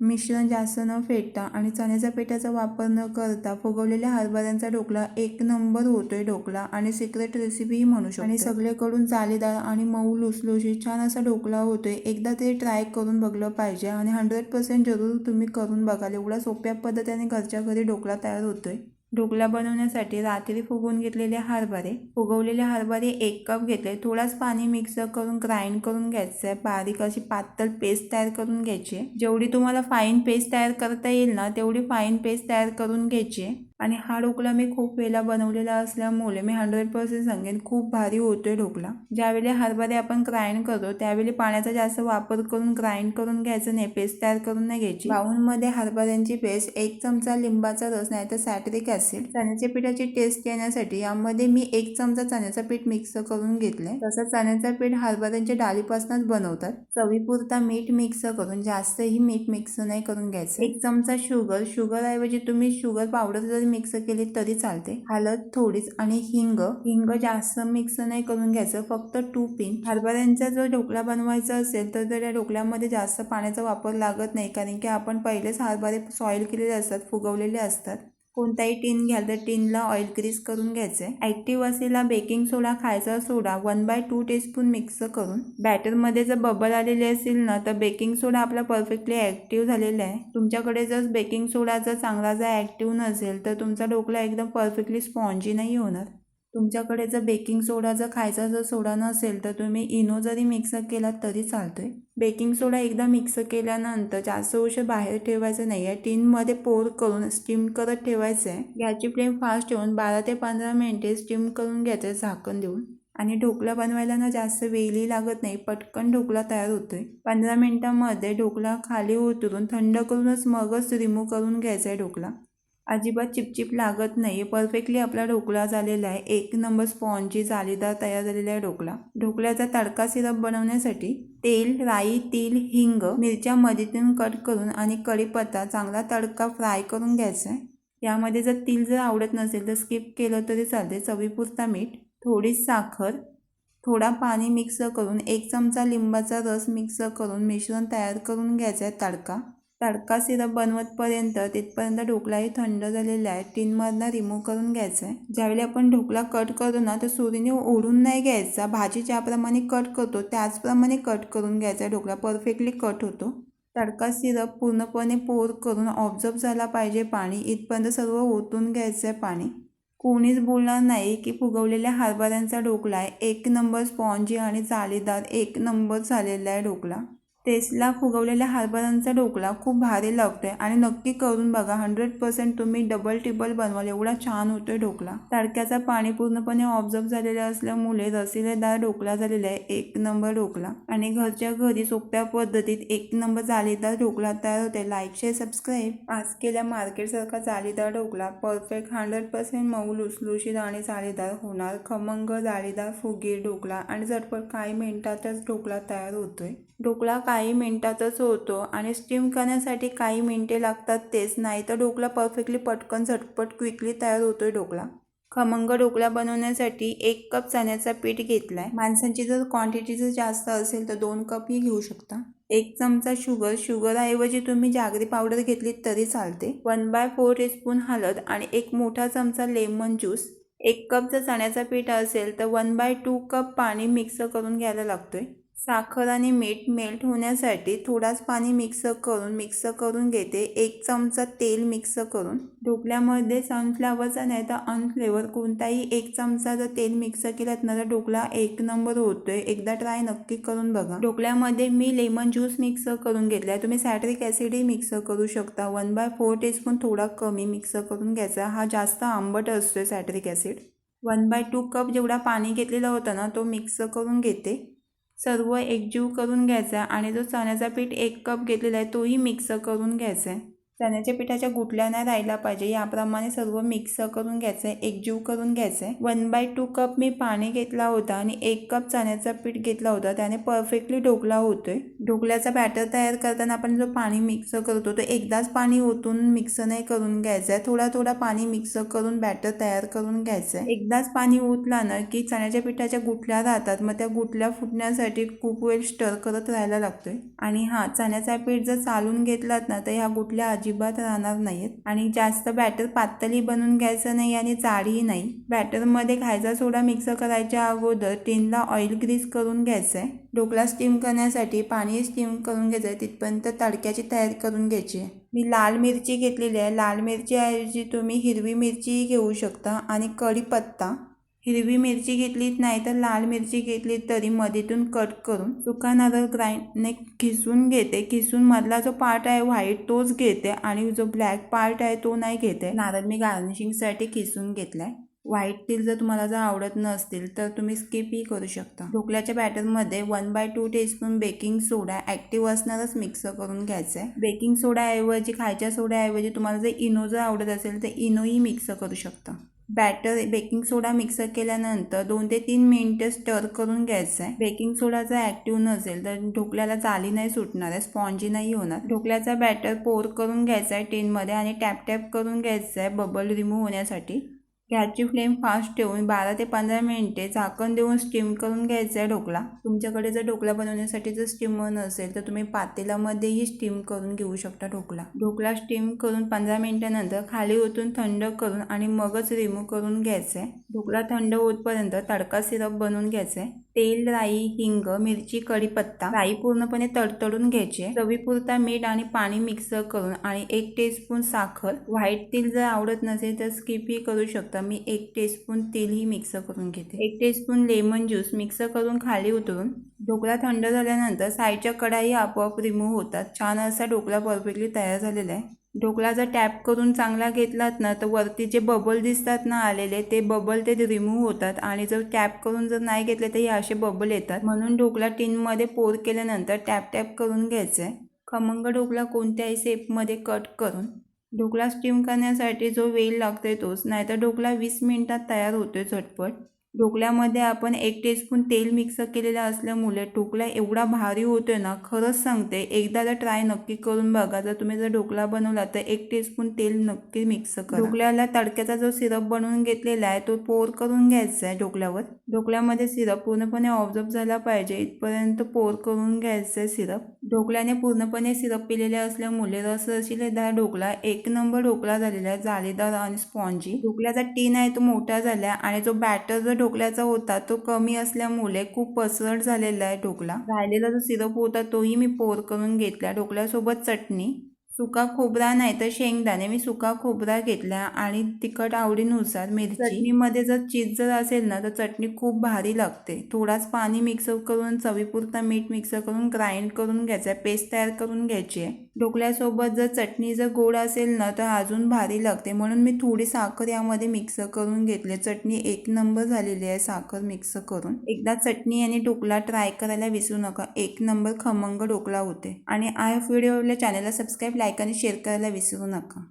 मिश्रण जास्त न फेटता आणि चण्याच्या पिठाचा वापर न करता फुगवलेल्या हरभऱ्यांचा ढोकळा एक नंबर होतोय ढोकळा आणि सिक्रेट रेसिपीही म्हणू शकतो आणि सगळीकडून जाळीदार आणि मऊ लुसलुशी छान असा ढोकळा होतोय. एकदा ते ट्राय करून बघलं पाहिजे आणि हंड्रेड पर्सेंट जरूर तुम्ही करून बघाल. एवढा सोप्या पद्धतीने घरच्या घरी ढोकळा तयार होतोय. ढोकला बनवण्यासाठी रात्री फुगवून घेतलेले हरभरे फुगवलेले हरभरे एक कप घेतले. थोडाच पाणी मिक्स करून ग्राइंड करून घ्यायचं. आहे बारीक अशी पातळ पेस्ट तयार करून घ्यायची. जेवढी तुम्हाला फाईन पेस्ट तयार करता येईल ना तेवढी फाईन पेस्ट तयार करून घ्यायची. आणि हा ढोकळा मी खूप वेळा बनवलेला असल्यामुळे मी हंड्रेड पर्सेंट सांगेन खूप भारी होतोय ढोकळा ज्यावेळी हरभरे आपण ग्राइंड करतो त्यावेळी पाण्याचा जास्त वापर करून ग्राइंड करून घ्यायचं नाही पेस्ट तयार करून नाही घ्यायची. बाउलमध्ये हरभऱ्यांची पेस्ट एक चमचा लिंबाचा रस नाही तर सॅट्रिक ॲसिड चण्याच्या पिठाची टेस्ट येण्यासाठी यामध्ये मी एक चमचा चण्याचा पीठ मिक्स करून घेतले तसं चण्याचं पीठ हरभऱ्यांच्या डाळीपासूनच बनवतात. चवीपुरता मीठ मिक्स करून जास्तही मीठ मिक्स नाही करून घ्यायचं. एक चमचा शुगर शुगर ऐवजी तुम्ही शुगर पावडर जर मिक्स केली तरी चालते. हळद थोडीच आणि हिंग. हिंग जास्त मिक्स नाही करून घ्यायचं. फक्त टू पिन हरभऱ्यांचा जर ढोकळा बनवायचा असेल तर त्या ढोकळ्यामध्ये जास्त पाण्याचा वापर लागत नाही. कारण की आपण पहिलेच हरभरे सॉईल केलेले असतात फुगवलेले असतात. कोणताही टिन घ्याल तर टिनला ऑइल ग्रीस करून आहे ॲक्टिव असलेला बेकिंग सोडा खायचा soda one by two teaspoon mix करून. बॅटरमध्ये जर बबल आलेले असेल ना तर बेकिंग सोडा आपला परफेक्टली ॲक्टिव्ह झालेला आहे. तुमच्याकडे जर बेकिंग सोडा जर चांगला जर ॲक्टिव्ह नसेल तर तुमचा ढोकळा एकदम परफेक्टली स्पॉन्जी नाही होणार. तुमच्याकडे जर बेकिंग सोडा जर खायचा जर सोडा नसेल तर तुम्ही इनो जरी मिक्स केलात तरी चालतो आहे बेकिंग सोडा एकदा मिक्स केल्यानंतर जास्त उशीर बाहेर ठेवायचं नाही. आहे टीनमध्ये पोर करून स्टीम करत ठेवायचं आहे गॅसची फ्लेम फास्ट ठेवून बारा ते पंधरा मिनिटे स्टीम करून घ्यायचं आहे झाकण देऊन. आणि ढोकला बनवायला ना जास्त वेळही लागत नाही. पटकन ढोकला तयार होतोय. पंधरा मिनिटांमध्ये ढोकला खाली उतरून थंड करूनच मगच रिमूव्ह करून घ्यायचा आहे ढोकला. अजिबात चिपचिप लागत नाही परफेक्टली आपला ढोकळा झालेला आहे. एक नंबर स्पॉन्जी जाळीदार तयार झालेला आहे ढोकळा ढोकळ्याचा तडका सिरप बनवण्यासाठी तेल राई तीळ हिंग मिरच्या मधीतून कट करून आणि कढीपत्ता चांगला तडका फ्राय करून घ्यायचा आहे. यामध्ये जर तीळ जर आवडत नसेल तर स्किप केलं तरी चालते चवीपुरता मीठ थोडी साखर थोडा पाणी मिक्स करून एक चमचा लिंबाचा रस मिक्स करून मिश्रण तयार करून घ्यायचं आहे तडका. तडका सिरप बनवतपर्यंत तिथपर्यंत ढोकलाही थंड झालेला आहे. टीनमधनं रिमूव्ह करून घ्यायचा आहे ज्यावेळी आपण ढोकला कट करतो ना तर सुरीने ओढून नाही घ्यायचा. भाजी ज्याप्रमाणे कट करतो त्याचप्रमाणे कट करून घ्यायचा. ढोकला परफेक्टली कट होतो. तडका सिरप पूर्णपणे पोर करून ऑब्झर्व झाला पाहिजे पाणी. इथपर्यंत सर्व ओतून घ्यायचं आहे पाणी. कोणीच बोलणार नाही की फुगवलेल्या हरभऱ्यांचा ढोकला आहे. एक नंबर स्पॉन्जी आणि जाळीदार एक नंबर झालेला आहे ढोकला. टेस्टला फुगवलेल्या हरभऱ्यांचा ढोकळा खूप भारी लागतोय आणि नक्की करून बघा. हंड्रेड पर्सेंट तुम्ही डबल टिबल बनवाल. एवढा छान होतोय ढोकळा तडक्याचा पाणी पूर्णपणे ऑब्झर्व झालेलं असल्यामुळे रसिलेदार ढोकळा झालेला आहे. एक नंबर ढोकळा आणि घरच्या घरी सोप्या पद्धतीत एक नंबर जाळीदार ढोकळा तयार होते लाईक शेअर सबस्क्राईब आज केल्या मार्केटसारखा जाळीदार ढोकळा परफेक्ट हंड्रेड पर्सेंट मऊ लुसलुशीत आणि जाळीदार होणार. खमंग जाळीदार फुगीर ढोकळा आणि झटपट काही मिनिटातच ढोकळा तयार होतोय. ढोकळा काही मिनटातच होतो आणि स्टीम करण्यासाठी काही मिनटे लागतात तेच. नाही तर ढोकळा परफेक्टली पटकन झटपट क्विकली तयार होतोय ढोकळा खमंग ढोकळा बनवण्यासाठी एक कप चण्याचा पीठ घेतलाय. माणसांची जर क्वांटिटी जर जास्त असेल तर दोन कपही घेऊ शकता. एक चमचा शुगर शुगरऐवजी तुम्ही जागरी पावडर घेतली तरी चालते. वन बाय फोर टीस्पून हळद आणि एक मोठा चमचा लेमन ज्यूस एक कप जर चण्याचा पीठ असेल तर वन बाय टू कप पाणी मिक्स करून घ्यायला लागतोय. साखर आणि मीठ मेल्ट होण्यासाठी थोडाच पाणी मिक्स करून मिक्स करून घेते. एक चमचा तेल मिक्स करून. ढोकल्यामध्ये सनफ्लावरचा नाही तर अनफ्लेवर कोणताही एक चमचा जर तेल मिक्स केलात ना तर ढोकला एक नंबर होतोय. एकदा ट्राय नक्की करून बघा. ढोकल्यामध्ये मी लेमन ज्यूस मिक्स करून घेतलाय. तुम्ही सॅट्रिक ॲसिडही मिक्स करू शकता. वन बाय फोर टीस्पून थोडा कमी मिक्स करून घ्यायचा. हा जास्त आंबट असतोय citric acid one by two cup जेवढा पाणी घेतलेला होता ना तो मिक्स करून घेते. सर्व एकजीव करून घ्यायचा आणि जो चण्याचा पीठ एक कप घेतलेला आहे तोही मिक्स करून घ्यायचा आहे. चण्याच्या पिठाच्या गुठल्या नाही राहिला पाहिजे. याप्रमाणे सर्व मिक्स करून घ्यायचं आहे एकजीव करून घ्यायचं. आहे वन बाय टू कप मी पाणी घेतला होता आणि एक कप चण्याचा पीठ घेतला होता. त्याने परफेक्टली ढोकला होतोय. ढोकल्याचा बॅटर तयार करताना आपण जो पाणी मिक्स करतो तो एकदाच पाणी ओतून मिक्स नाही करून घ्यायचं. आहे थोडा थोडा पाणी मिक्स करून बॅटर तयार करून घ्यायचं. आहे एकदाच पाणी ओतला ना की चण्याच्या पिठाच्या गुठल्या राहतात. मग त्या गुठल्या फुटण्यासाठी खूप वेळ स्टर करत राहायला लागतोय. आणि हा चण्याचा पीठ जर चालून घेतलात ना तर ह्या गुठल्या अजिबात राहणार नाहीत. आणि जास्त बॅटर पातळी बनवून घ्यायचं नाही आणि जाडही नाही. बॅटरमध्ये खायचा सोडा मिक्स करायच्या अगोदर टीनला ऑइल ग्रीस करून घ्यायचं आहे ढोकळा स्टीम करण्यासाठी पाणी स्टीम करून घ्यायचं आहे तिथपर्यंत तडक्याची तयारी करून घ्यायची. आहे मी लाल मिरची घेतलेली आहे. लाल मिरचीऐवजी तुम्ही हिरवी मिरचीही घेऊ शकता आणि कढीपत्ता हिरवी मिरची घेतलीत नाही तर लाल मिरची घेतली तरी मधीतून कट करून सुका नारळ ग्राइंडने खिसून घेते. खिसून मधला जो पार्ट आहे व्हाईट तोच घेते आणि जो ब्लॅक पार्ट आहे तो नाही घेते. नारळ मी गार्निशिंगसाठी खिसून घेतलाय. व्हाईट तिल जर तुम्हाला जर आवडत नसतील तर तुम्ही स्किपही करू शकता. ढोकल्याच्या बॅटरमध्ये one by two teaspoon baking soda active असणारच मिक्स करून घ्यायचं आहे बेकिंग सोडाऐवजी खायच्या सोड्याऐवजी तुम्हाला जर इनो जर आवडत असेल तर इनोही मिक्स करू शकता. बॅटर बेकिंग सोडा मिक्स केल्यानंतर दोन ते तीन मिनटं स्टर करून घ्यायचं आहे. बेकिंग सोडा जर ॲक्टिव्ह नसेल तर ढोकल्याला जाली नाही सुटणार आहे स्पॉन्जी नाही होणार. ढोकल्याचा बॅटर पोर करून घ्यायचा आहे टीनमध्ये आणि टॅप टॅप करून घ्यायचं आहे बबल रिमूव्ह होण्यासाठी. गॅसची फ्लेम फास्ट ठेवून बारा ते पंधरा मिनिटे झाकण देऊन स्टीम करून घ्यायचा आहे ढोकला. तुमच्याकडे जर ढोकला बनवण्यासाठी जर स्टीमर नसेल तर तुम्ही पातेलामध्येही स्टीम करून घेऊ शकता ढोकला. ढोकला स्टीम करून पंधरा मिनिटानंतर खाली ओतून थंड करून आणि मगच रिमूव्ह करून घ्यायचं आहे. ढोकळा थंड होतपर्यंत तडका सिरप बनवून घ्यायचा. आहे तेल राई हिंग मिरची कढीपत्ता राई पूर्णपणे तडतडून घ्यायची. चवीपुरता मीठ आणि पाणी मिक्स करून आणि एक टीस्पून साखर. व्हाईट तेल जर आवडत नसेल तर स्किपही करू शकता. मी एक टीस्पून तेलही मिक्स करून घेते. एक टीस्पून लेमन ज्यूस मिक्स करून खाली उतरून ढोकळा थंड झाल्यानंतर साईडच्या कढाई आपोआप रिमूव्ह होतात. छान असा ढोकळा परफेक्टली तयार झालेला आहे. ढोकळा जर टॅप करून चांगला घेतलात ना तर वरती जे बबल दिसतात ना आलेले ते बबल ते रिमूव्ह होतात. आणि जर टॅप करून जर नाही घेतले तर हे असे बबल येतात. म्हणून ढोकळा टीनमध्ये पोर केल्यानंतर टॅप टॅप करून घ्यायचं आहे खमंग ढोकळा कोणत्याही शेपमध्ये कट करून. ढोकळा स्टीम करण्यासाठी जो वेळ लागतोय तोच. नाहीतर ढोकळा वीस मिनिटात तयार होतोय झटपट. ढोकल्यामध्ये आपण एक टेस्पून तेल मिक्स केलेलं असल्यामुळे ढोकला एवढा भारी होतोय ना खरंच सांगते एकदा जर ट्राय नक्की करून बघा. जर तुम्ही जर ढोकला बनवला तर एक टेस्पून तेल नक्की मिक्स करा. ढोकल्याला तडक्याचा जो सिरप बनवून घेतलेला आहे तो पोर करून घ्यायचा आहे ढोकल्यावर. ढोकल्यामध्ये सिरप पूर्णपणे ऑब्झर्व झाला पाहिजे इथपर्यंत पोर करून घ्यायचा आहे सिरप ढोकल्याने पूर्णपणे सिरप पिलेले असल्यामुळे रसरशीलेदार ढोकला एक नंबर ढोकळा झालेला आहे जाळीदार आणि स्पॉन्जी ढोकल्याचा टीन आहे तो मोठा झाला आणि जो बॅटर जो ढोकल्याचा होता तो कमी असल्यामुळे खूप पसरट झालेला आहे ढोकला. राहिलेला जो सिरप होता तोही मी पोर करून घेतला. ढोकल्यासोबत चटणी. सुका खोबरा नाही तर शेंगदाणे. मी सुका खोबरा घेतला आणि तिखट आवडीनुसार मिरची. चटणीमध्ये जर चीज जर असेल ना तर चटणी खूप भारी लागते. थोडाच पाणी मिक्स करून चवीपुरता मीठ मिक्स करून ग्राइंड करून घ्यायचं पेस्ट तयार करून घ्यायची आहे. ढोकल्यासोबत जर चटणी जर गोड असेल ना तर अजून भारी लागते. म्हणून मी थोडी साखर यामध्ये मिक्स करून घेतली. चटणी एक नंबर झालेली आहे साखर मिक्स करून. एकदा चटणी आणि ढोकळा ट्राय करायला विसरू नका. एक नंबर खमंग ढोकळा होते. आणि आय व्हिडिओ चॅनलला सबस्क्राईब लाईक आणि शेअर करायला विसरू नका.